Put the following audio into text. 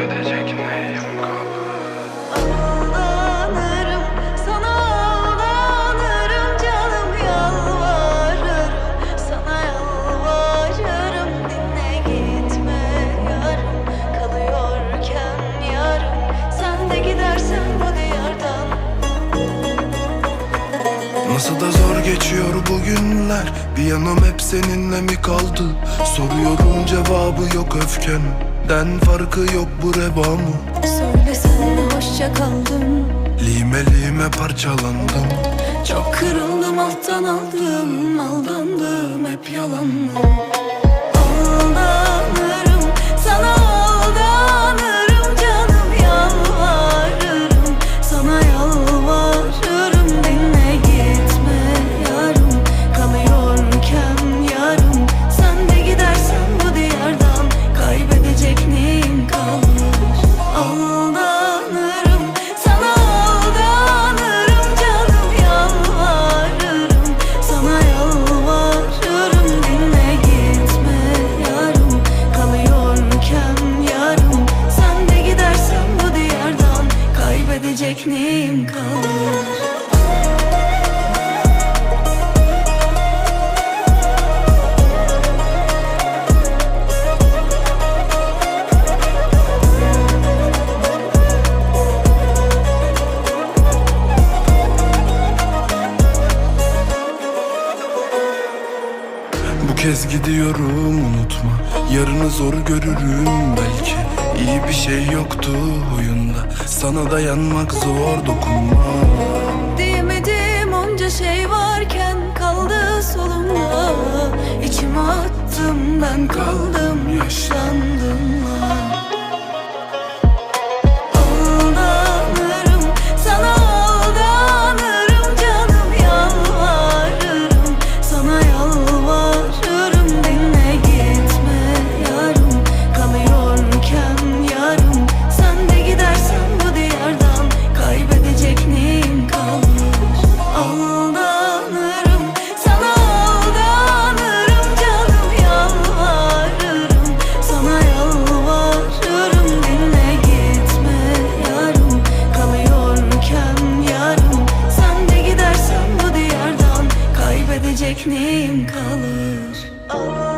Kaybedecek neyim kalır Aldanırım, sana aldanırım canım yalvarırım. Sana yalvarırım dinle gitme yarım. Kalıyorken yarım sen de gidersen bu diyardan. Nasıl da zor geçiyor bu günler. Bir yanım hep seninle mi kaldı? Soruyorum cevabı yok öfkenden Farkı yok bu reva mı? Söylesene hoşça kaldım Lime lime parçalandım. Çok kırıldım alttan aldım. Aldandım hep yalanla kez gidiyorum unutma. Yarını zor görürüm belki. İyi bir şey yoktu oyunda. Sana dayanmak zor dokunma. Diyemedim onca şey varken kaldı solumda. İçime attım ben kaldım yaşlandım Kaybedecek neyim kalır? Aldanırım